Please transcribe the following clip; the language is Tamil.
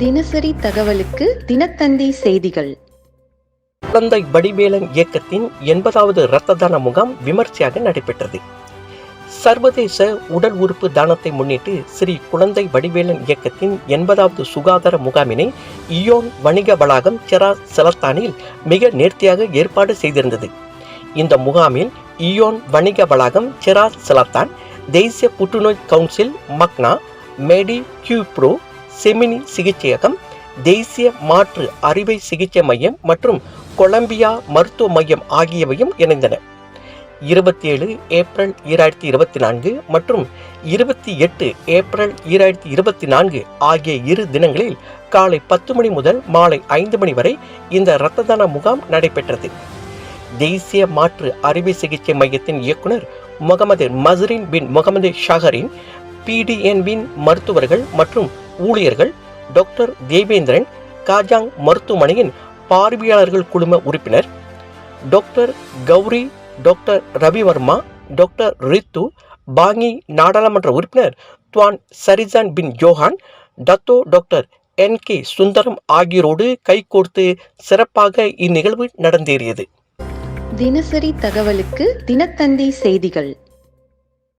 தினசரி தகவலுக்கு தினத்தந்தி செய்திகள். குழந்தை வடிவேலன் இயக்கத்தின் எண்பதாவது இரத்த தான முகாம் விமர்சையாக நடைபெற்றது. சர்வதேச உடல் உறுப்பு தானத்தை முன்னிட்டு ஸ்ரீ குழந்தை வடிவேலன் இயக்கத்தின் எண்பதாவது சுகாதார முகாமினை இயோன் வணிக வளாகம் செரா செலத்தானில் மிக நேர்த்தியாக ஏற்பாடு செய்திருந்தது. இந்த முகாமில் இயோன் வணிக வளாகம் செரா செலத்தான் தேசிய புற்றுநோய் கவுன்சில் மக்னா மேடி கியூப்ரோ செமினி சிகிச்சையகம் தேசிய மாற்று அறுவை சிகிச்சை மையம் மற்றும் கொலம்பியா மருத்துவ மையம் ஆகியவையும் இணைந்தன. இருபத்தி ஏழு ஏப்ரல் ஈராயிரத்தி இருபத்தி நான்கு மற்றும் இருபத்தி எட்டு ஏப்ரல் ஈராயிரத்தி இருபத்தி நான்கு ஆகிய இரு தினங்களில் காலை பத்து மணி முதல் மாலை ஐந்து மணி வரை இந்த இரத்த தான முகாம் நடைபெற்றது. தேசிய மாற்று அறுவை சிகிச்சை மையத்தின் இயக்குனர் முகமது மசரின் பின் முகமது ஷஹரின் பிடிஎன்பின் மருத்துவர்கள் மற்றும் ஊழியர்கள் டாக்டர் தேவேந்திரன் காஜாங் மருத்துவமனையின் பார்வையாளர்கள் குழும உறுப்பினர் doctor Gowri doctor Ravivarma doctor Ritu Pangi நாடாளுமன்ற உறுப்பினர் Tuan Sarisan bin Johan Dato doctor N K Sundaram ஆகியோரோடு கைகோர்த்து சிறப்பாக இந்நிகழ்வு நடந்தேறியது. தினசரி தகவலுக்கு தினத்தந்தி செய்திகள்.